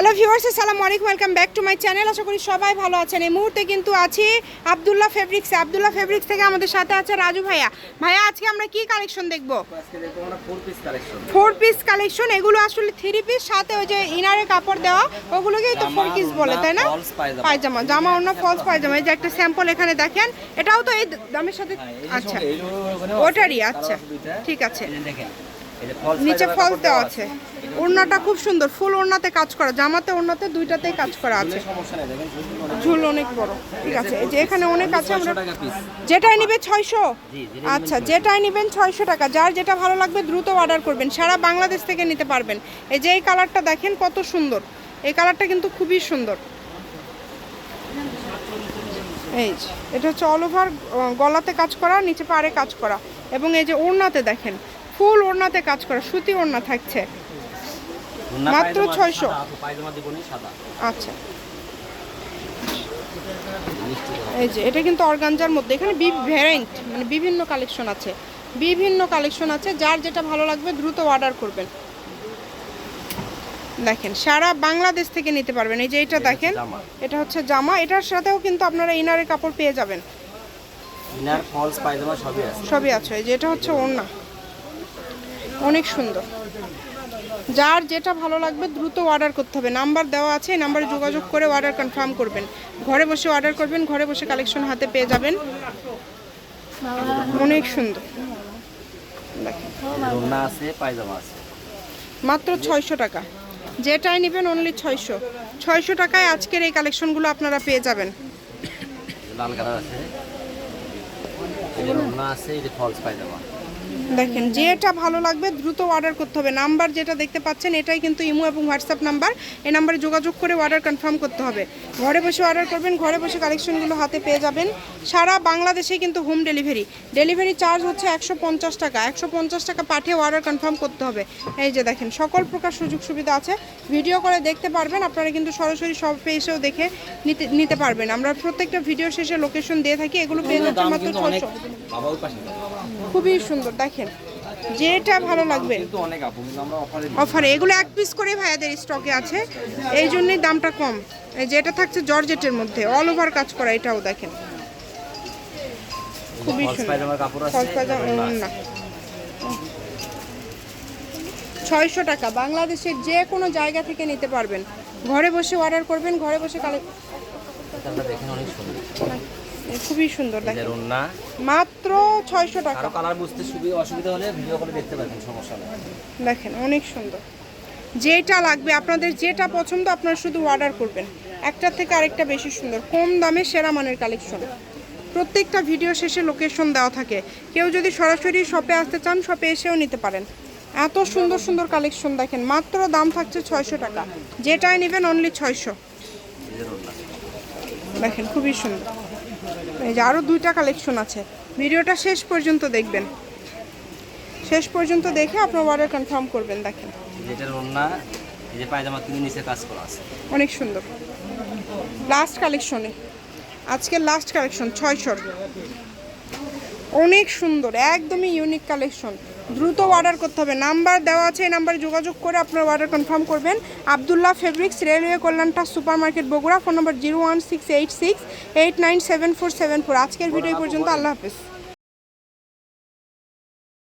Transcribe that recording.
Hello viewers আসসালামু আলাইকুম welcome back to my channel. আশা করি সবাই ভালো আছেন। এই মুহূর্তে কিন্তু আছি আবদুল্লাহ ফেব্রিক্স। আবদুল্লাহ ফেব্রিক্স থেকে আমাদের সাথে আছে রাজু ভাইয়া। ভাইয়া আজকে আমরা কি কালেকশন দেখব? আজকে দেখব আমরা four piece collection four piece collection এগুলো আসলে থ্রি পিস সাথে ওই যে ইনারে কাপড় দেওয়া ওগুলোকেই তো ফোর পিস বলে তাই না? পায়জামা। জামা অন্য ফলস পায়জামা এই যে একটা স্যাম্পল এখানে দেখেন এটাও তো এই দামের সাথে আচ্ছা। ওটারই আচ্ছা। ঠিক আছে। দেখেন এই যে false নিচে ফলস দেওয়া আছে। ওড়নাটা খুব সুন্দর ফুল ওড়নাতে কাজ করা জামাতে ওড়নাতে দুইটাতেই কাজ করা আছে। ঝুল অনেক বড় ঠিক আছে এই যে এখানে অনেক আছে আমরা 600 টাকা পিস যেটাই নিবে ছয়শো? আচ্ছা যেটাই নেবেন ছয়শো টাকা যার যেটা ভালো লাগবে দ্রুত অর্ডার করবেন সারা বাংলাদেশ থেকে নিতে পারবেন। এই যে এই কালারটা দেখেন কত সুন্দর এই কালারটা কিন্তু খুবই সুন্দর। এই যে এটা হচ্ছে অল ওভার গলাতে কাজ করা নিচে পাড়ে কাজ করা এবং এই যে ওড়নাতে দেখেন ফুল ওড়নাতে কাজ করা সুতি ওড়না থাকছে। মাত্র পায়জামা 600 পায়জামা দিব নি সাদা। আচ্ছা। এই যে এটা কিন্তু অর্গানজার মধ্যে। এখানে ভ্যারেন্ট মানে বিভিন্ন কালেকশন আছে। বিভিন্ন কালেকশন আছে যার যেটা ভালো লাগবে দ্রুত অর্ডার করবেন। দেখেন সারা বাংলাদেশ থেকে নিতে পারবেন। এই যে এটা দেখেন এটা হচ্ছে জামা। এটার সাথেও কিন্তু আপনারা ইনারের কাপড় পেয়ে যাবেন। ইনার ফলস পায়জামা সবই আছে। সবই আছে। এই যে এটা হচ্ছে ওড়না। অনেক সুন্দর। যার যেটা ভালো লাগবে দ্রুত অর্ডার করতে হবে। নাম্বার দেওয়া আছে এই নাম্বারে যোগাযোগ করে অর্ডার কনফার্ম করবেন। ঘরে বসে অর্ডার করবেন ঘরে বসে কালেকশন হাতে পেয়ে যাবেন। অনেক সুন্দর। মাত্র ছয়শো টাকা। যেটাই নেবেন অনলি ছয়শো। ছয়শো টাকায় আজকের এই কালেকশনগুলো আপনারা পেয়ে যাবেন। লাল কালার আছে। ফলস পায়জামা। দেখেন যেটা ভালো লাগবে দ্রুত অর্ডার করতে হবে। নাম্বার যেটা দেখতে পাচ্ছেন এটাই কিন্তু ইমো এবং হোয়াটসঅ্যাপ নাম্বার এই নাম্বারে যোগাযোগ করে অর্ডার কনফার্ম করতে হবে। ঘরে বসে অর্ডার করবেন ঘরে বসে কালেকশনগুলো হাতে পেয়ে যাবেন। সারা বাংলাদেশে কিন্তু হোম ডেলিভারি ডেলিভারি চার্জ হচ্ছে একশো পঞ্চাশ টাকা। একশো পঞ্চাশ টাকা পাঠিয়ে অর্ডার কনফার্ম করতে হবে। এই যে দেখেন সকল প্রকার সুযোগ সুবিধা আছে। ভিডিও করে দেখতে পারবেন আপনারা কিন্তু সরাসরি শপে এসেও দেখে নিতে নিতে পারবেন। আমরা প্রত্যেকটা ভিডিও শেষে লোকেশন দিয়ে থাকি এগুলো পেয়ে যাচ্ছে মাত্র ছশো খুবই সুন্দর দেখেন। যেটা ভালো লাগবে। অফারে এগুলো এক পিস করে ভাইয়াদের স্টকে আছে। এই জন্যই দামটা কম। যেটা থাকছে জর্জেটের মধ্যে অল ওভার কাজ করা এটাও দেখেন। খুবই ছয়শো টাকা বাংলাদেশের যে কোনো জায়গা থেকে নিতে পারবেন। ঘরে বসে অর্ডার করবেন ঘরে বসে কালে এটা দেখেন অনেক সুন্দর। খুবই সুন্দর দেখেন। ওড়না মাত্র ছয়শো টাকা। কারও কালার বুঝতে সুবিধা অসুবিধা হলে ভিডিও করে দেখতে পাবেন সমস্যা নেই। দেখেন অনেক সুন্দর। যেটা লাগবে আপনাদের যেটা পছন্দ আপনারা শুধু অর্ডার করবেন। একটা থেকে আরেকটা বেশি সুন্দর। কম দামে সেরা মানের কালেকশন প্রত্যেকটা ভিডিও শেষে লোকেশন দেওয়া থাকে। কেউ যদি সরাসরি শপে আসতে চান শপে এসেও নিতে পারেন। এত সুন্দর সুন্দর কালেকশন দেখেন। মাত্র দাম থাকছে ছয়শো টাকা। যেটাই নেবেন অনলি ছয়শো। দেখেন খুবই সুন্দর। এই যে আরও দুইটা কালেকশন আছে। ভিডিওটা শেষ পর্যন্ত দেখবেন। শেষ পর্যন্ত দেখে আপনার অর্ডার কনফার্ম করবেন দেখেন। যেটার ওড়না এই যে পায়জামা কিনে নিচে কাজ করা আছে। অনেক সুন্দর। লাস্ট কালেকশনে আজকে লাস্ট কালেকশন ছয়শোর। অনেক সুন্দর একদমই ইউনিক কালেকশন দ্রুত অর্ডার করতে হবে। নাম্বার দেওয়া আছে, এই নাম্বারে যোগাযোগ করে আপনার অর্ডার কনফার্ম করবেন। Abdullah fabrics railway কল্যাণটা super market Bogura phone number zero one six eight six eight nine seven four seven four আজকের ভিডিও পর্যন্ত, আল্লাহ হাফেজ।